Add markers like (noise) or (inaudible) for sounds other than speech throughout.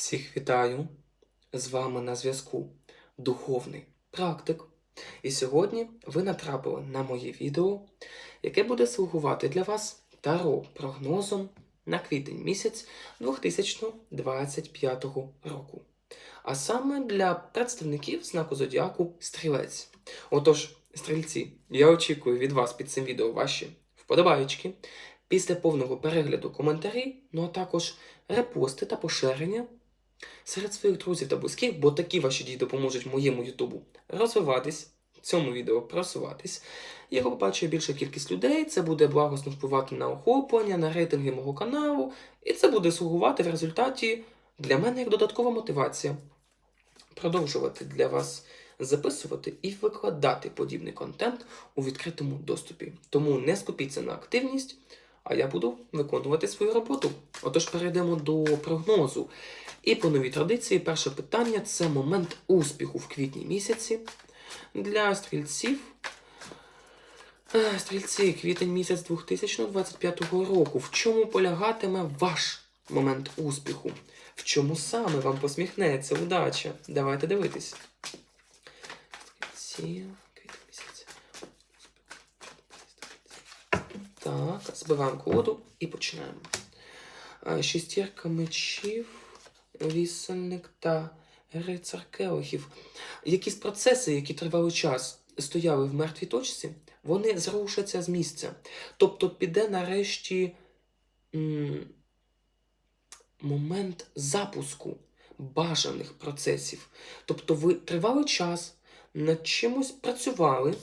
Всіх вітаю! З вами на зв'язку Духовний Практик. І сьогодні ви натрапили на моє відео, яке буде слугувати для вас таро прогнозом на квітень місяць 2025 року. А саме для представників знаку зодіаку Стрілець. Отож, стрільці, я очікую від вас під цим відео ваші вподобайки. Після повного перегляду коментарі, ну а також репости та поширення серед своїх друзів та близьких, бо такі ваші дії допоможуть моєму Ютубу розвиватись, цьому відео просуватись. Його побачить більша кількість людей, це буде благосно впливати на охоплення, на рейтинги мого каналу, і це буде слугувати в результаті для мене як додаткова мотивація продовжувати для вас записувати і викладати подібний контент у відкритому доступі. Тому не скупіться на активність, а я буду виконувати свою роботу. Отож, перейдемо до прогнозу. І по новій традиції, перше питання це момент успіху в квітні місяці для стрільців. Е, Стрільці, квітень місяць 2025 року. В чому полягатиме ваш момент успіху? В чому саме вам посміхнеться удача? Давайте дивитись. Стрільці, квітень місяць. Так, збиваємо колоду і починаємо. Е, Шістірка мечів, вісельник та рицар келихів. Якісь процеси, які тривалий час стояли в мертвій точці, вони зрушаться з місця. Тобто піде нарешті м, момент запуску бажаних процесів. Тобто ви тривалий час над чимось працювали.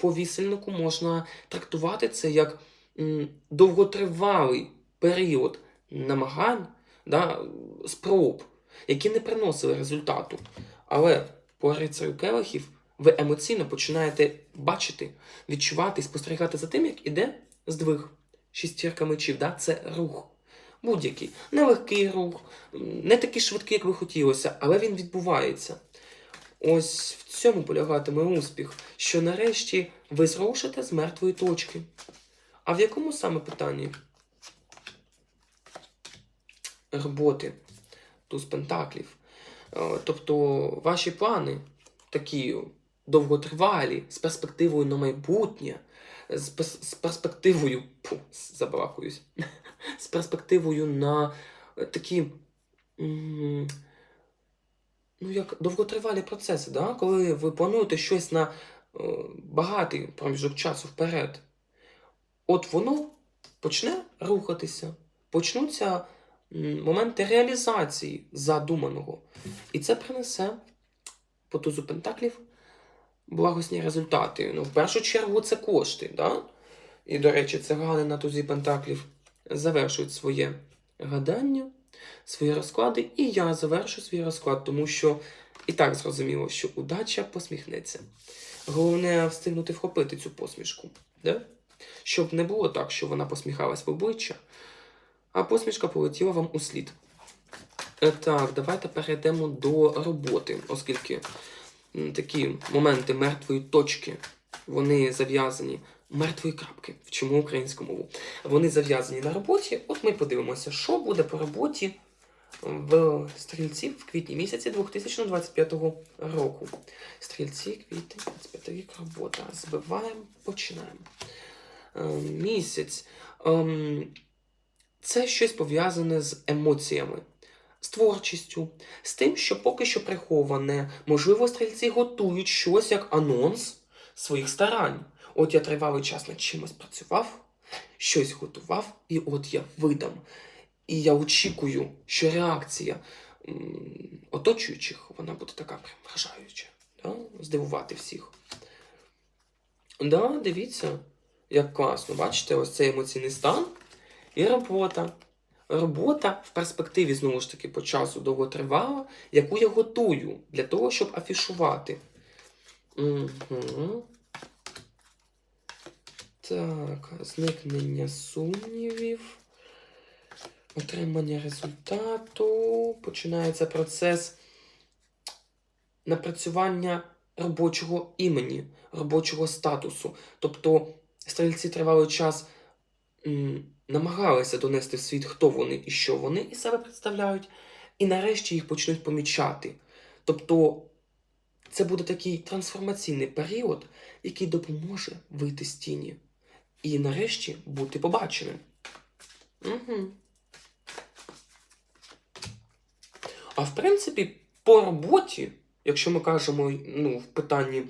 По вісельнику можна трактувати це як довготривалий період намагань, да, спроб, які не приносили результату. Але по рицарю келихів ви емоційно починаєте бачити, відчувати, спостерігати за тим, як іде здвиг. Шістірка мечів, да? це рух. Будь-який. Нелегкий рух, не такий швидкий, як ви хотілося, але він відбувається. Ось в цьому полягатиме успіх, що нарешті ви зрушите з мертвої точки. А в якому саме питанні? Роботи, туз пентаклів. Е, Тобто ваші плани такі довготривалі, з перспективою на майбутнє, з, пес- з перспективою, пу, забалакуюсь, (laughs) з перспективою на такі. Ну, як довготривалі процеси, да? коли ви плануєте щось на е, багатий проміжок часу вперед, от воно почне рухатися, почнуться моменти реалізації задуманого. І це принесе по тузу пентаклів благосні результати. Ну, в першу чергу це кошти. Да? І, до речі, цигани на тузі пентаклів завершують своє гадання, свої розклади, і я завершу свій розклад, тому що і так зрозуміло, що удача посміхнеться. Головне встигнути вхопити цю посмішку. Да? Щоб не було так, що вона посміхалась в обличчя, а посмішка полетіла вам у слід. Е, Так, давайте перейдемо до роботи, оскільки такі моменти мертвої точки, вони зав'язані. Мертвої крапки, вчимо українську мову. Вони зав'язані на роботі. От ми подивимося, що буде по роботі в стрільців в квітні місяці 2025 року. Стрільці, квітень, 25 рік, робота. Збиваємо, починаємо. Е, Місяць. Ем, Це щось пов'язане з емоціями, з творчістю, з тим, що поки що приховане. Можливо, стрільці готують щось як анонс своїх старань. От я тривалий час над чимось працював, щось готував, і от я видам. І я очікую, що реакція оточуючих вона буде така вражаюча, да? здивувати всіх. Да, дивіться, як класно. Бачите, ось цей емоційний стан і робота. Робота в перспективі, знову ж таки, по часу довготривала, яку я готую для того, щоб афішувати. Угу. Так, зникнення сумнівів, отримання результату. Починається процес напрацювання робочого імені, робочого статусу. Тобто стрільці тривалий час м, намагалися донести в світ, хто вони і що вони із себе представляють. і нарешті їх почнуть помічати. Тобто це буде такий трансформаційний період, який допоможе вийти з тіні і нарешті бути побаченим. Угу. А в принципі, по роботі, якщо ми кажемо ну, в питанні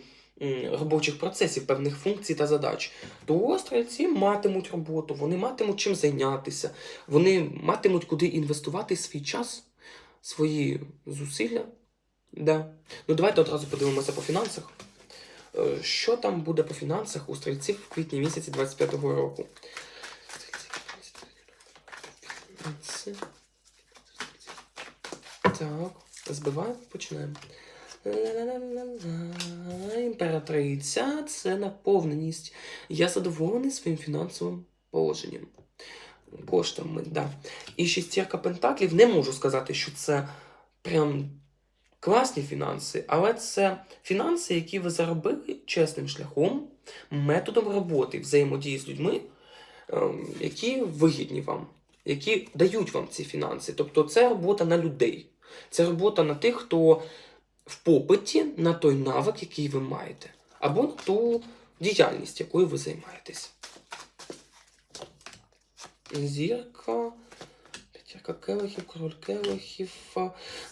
робочих процесів, певних функцій та задач, то стрільці матимуть роботу, вони матимуть чим зайнятися, вони матимуть куди інвестувати свій час, свої зусилля. Да. Ну, давайте одразу подивимося по фінансах. Е, Що там буде по фінансах у стрільців в квітні місяці 25-го року? Так, збиваємо, починаємо. Імператриця це наповненість. Я задоволений своїм фінансовим положенням. Коштами, да. І шістірка пентаклів не можу сказати, що це прям класні фінанси, але це фінанси, які ви заробили чесним шляхом, методом роботи, взаємодії з людьми, ем, які вигідні вам, які дають вам ці фінанси. Тобто це робота на людей. Це робота на тих, хто в попиті на той навик, який ви маєте, або на ту діяльність, якою ви займаєтесь. Зірка. П'ятірка келихів, король келихів.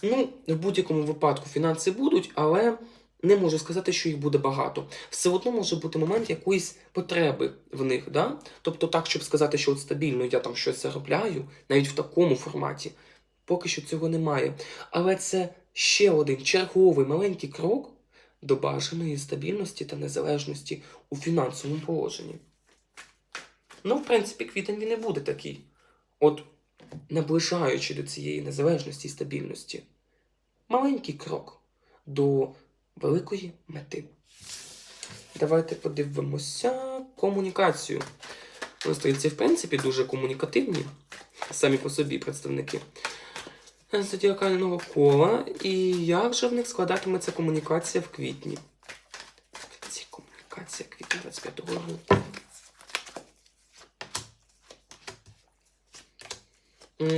Ну, в будь-якому випадку фінанси будуть, але не можу сказати, що їх буде багато. Все одно може бути момент якоїсь потреби в них. Да? Тобто так, щоб сказати, що от стабільно я там щось заробляю, навіть в такому форматі, поки що цього немає. Але це ще один черговий маленький крок до бажаної стабільності та незалежності у фінансовому положенні. Ну, в принципі, квітень він не буде такий. От наближаючи до цієї незалежності і стабільності. Маленький крок до великої мети. Давайте подивимося комунікацію. Стрільці, в принципі, дуже комунікативні, самі по собі представники зодіакального кола. І як же в них складатиметься комунікація в квітні? Це комунікація квітня 25 року.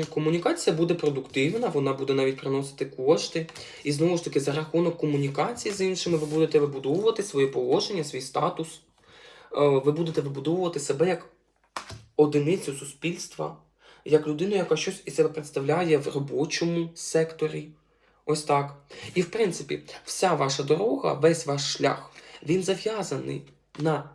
Комунікація буде продуктивна, вона буде навіть приносити кошти. І знову ж таки, за рахунок комунікації з іншими, ви будете вибудовувати своє положення, свій статус. Е, Ви будете вибудовувати себе як одиницю суспільства, як людину, яка щось із себе представляє в робочому секторі. Ось так. І в принципі, вся ваша дорога, весь ваш шлях, він зав'язаний на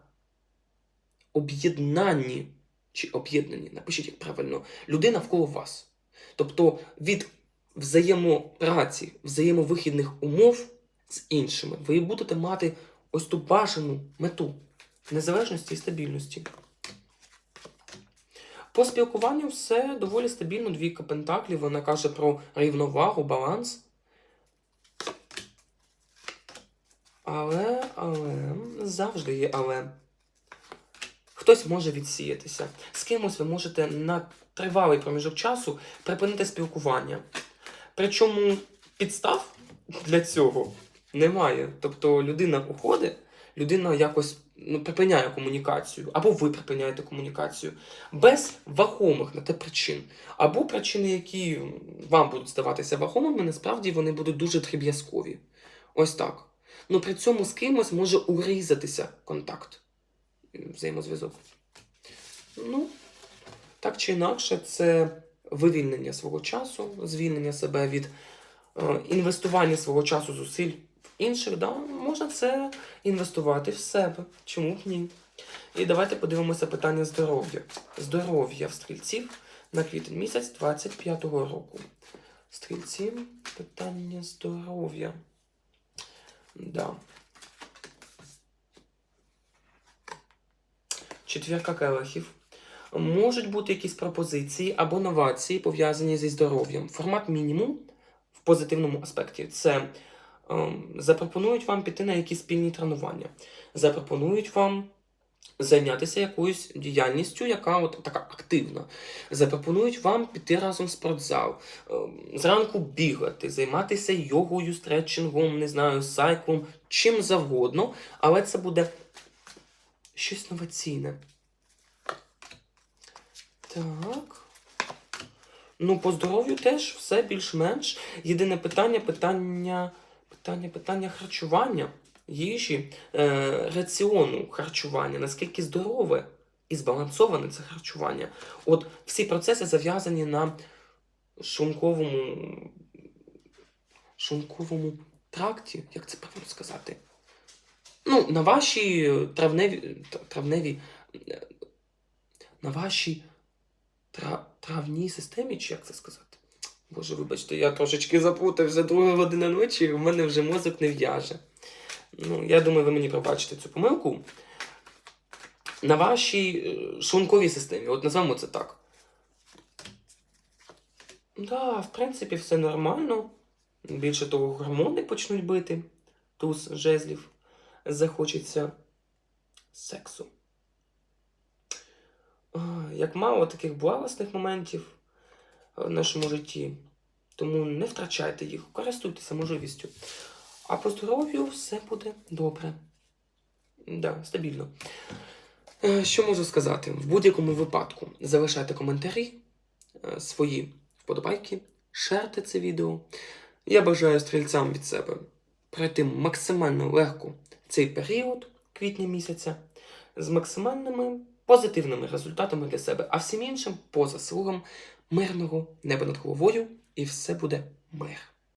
об'єднанні чи об'єднані, напишіть як правильно, людей навколо вас. Тобто від взаємопраці, взаємовихідних умов з іншими ви будете мати ось ту бажану мету незалежності і стабільності. По спілкуванню все доволі стабільно. Двійка пентаклів, вона каже про рівновагу, баланс. Але, але, завжди є але. Хтось може відсіятися. З кимось ви можете на тривалий проміжок часу припинити спілкування. Причому підстав для цього немає. Тобто людина уходить, людина якось ну, припиняє комунікацію, або ви припиняєте комунікацію без вагомих на те причин. Або причини, які вам будуть здаватися вагомими, насправді вони будуть дуже дріб'язкові. Ось так. Ну при цьому з кимось може урізатися контакт, взаємозв'язок. Ну, так чи інакше, це вивільнення свого часу, звільнення себе від е, інвестування свого часу, зусиль інших, да, можна це інвестувати в себе. Чому б ні? І давайте подивимося питання здоров'я. Здоров'я в стрільців на квітень місяць 25-го року. Стрільці, питання здоров'я. Да. Четвірка келихів. Можуть бути якісь пропозиції або новації, пов'язані зі здоров'ям. Формат мінімум в позитивному аспекті це запропонують вам піти на якісь спільні тренування, запропонують вам зайнятися якоюсь діяльністю, яка от така активна. Запропонують вам піти разом в спортзал, ем, зранку бігати, займатися йогою, стретчингом, не знаю, сайклом, чим завгодно, але це буде щось новаційне. Так. Ну, по здоров'ю теж все більш-менш. Єдине питання, питання, питання, питання харчування, їжі, е, раціону харчування, наскільки здорове і збалансоване це харчування. От всі процеси зав'язані на шлунковому, шлунковому тракті, як це правильно сказати? Ну, на вашій травневі, травневі, е, на вашій тра, травній системі, чи як це сказати? Боже, вибачте, я трошечки заплутався друга година ночі, і в мене вже мозок не в'яже. Ну, я думаю, ви мені пробачите цю помилку. На вашій е, шлунковій системі, от назвемо це так. Да, в принципі, все нормально. Більше того, гормони почнуть бити. Туз жезлів. Захочеться сексу. Як мало таких благосних моментів в нашому житті. Тому не втрачайте їх, користуйтеся можливістю. А по здоров'ю все буде добре. Да, стабільно. Е, Що можу сказати? В будь-якому випадку залишайте коментарі, е, свої вподобайки, шерте це відео. Я бажаю стрільцям від себе пройти максимально легко цей період квітня місяця з максимальними позитивними результатами для себе, а всім іншим по заслугам мирного неба над головою, і все буде мир.